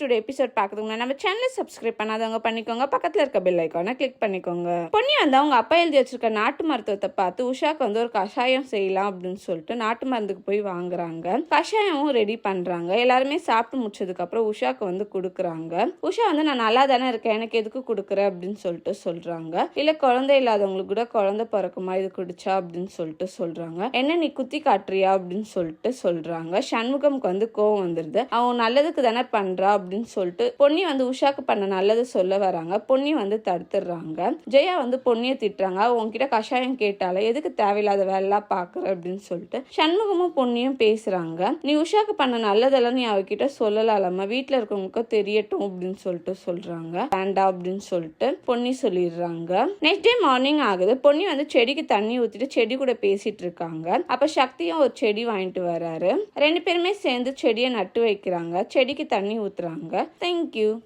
Today episode பார்க்கறதுக்கு முன்னாடி நம்ம சேனலை சப்ஸ்கிரைப் பண்ணாதவங்க பண்ணிக்கோங்க. பக்கத்தில் இருக்க பெல் ஐக்கானை கிளிக் பண்ணிக்கோங்க. பொன்னி வந்து அவங்க அப்பா எழுதி வச்சிருக்க நாட்டு மருத்துவத்தை பார்த்து உஷாக்கு வந்து ஒரு கஷாயம் செய்யலாம் அப்படின்னு சொல்லிட்டு நாட்டு மருந்துக்கு போய் வாங்குறாங்க. கஷாயமும் ரெடி பண்றாங்க. எல்லாருமே சாப்பிட்டு முடிச்சதுக்கு அப்புறம் உஷாக்கு வந்து கொடுக்குறாங்க. உஷா வந்து நான் நல்லா தானே இருக்கேன். எனக்கு எதுக்கு கொடுக்குற? அப்படின்னு சொல்லிட்டு சொல்றாங்க. இல்ல குழந்தை இல்லாதவங்களுக்கு கூட குழந்தை பிறக்குமா இது குடிச்சா? அப்படின்னு சொல்லிட்டு சொல்றாங்க. என்ன நீ குத்தி காட்டுறியா? அப்படின்னு சொல்லிட்டு சொல்றாங்க. சண்முகம்க்கு வந்து கோவம் வந்துருது. அவன் நல்லதுக்கு தானே பண்றா? அப்படின்னு சொல்லிட்டு பொன்னி வந்து உஷாக்கு பண்ண நல்லது சொல்ல வராங்க. பொன்னி வந்து தடுத்துடுறாங்க. ஜெயா வந்து பொன்னியை திட்டுறாங்க. உங்ககிட்ட கஷாயம் கேட்டால எதுக்கு தேவையில்லாத வேலைலாம் பாக்குற அப்படின்னு சொல்லிட்டு சண்முகமும் பொன்னியும் பேசுறாங்க. நீ உஷாக்கு பண்ண நல்லதெல்லாம் நீ அவகிட்ட சொல்லலாம்மா வீட்டுல இருக்கவங்களுக்கு தெரியட்டும் அப்படின்னு சொல்லிட்டு சொல்றாங்க. வேண்டாம் அப்படின்னு சொல்லிட்டு பொன்னி சொல்லிடுறாங்க. நெக்ஸ்ட் டே மார்னிங் ஆகுது. பொன்னி வந்து செடிக்கு தண்ணி ஊத்திட்டு செடி கூட பேசிட்டு இருக்காங்க. அப்ப சக்தியும் ஒரு செடி வாங்கிட்டு வராரு. ரெண்டு பேருமே சேர்ந்து செடியை நட்டு வைக்கிறாங்க. செடிக்கு தண்ணி ஊத்துறாங்க. தேங்க்யூ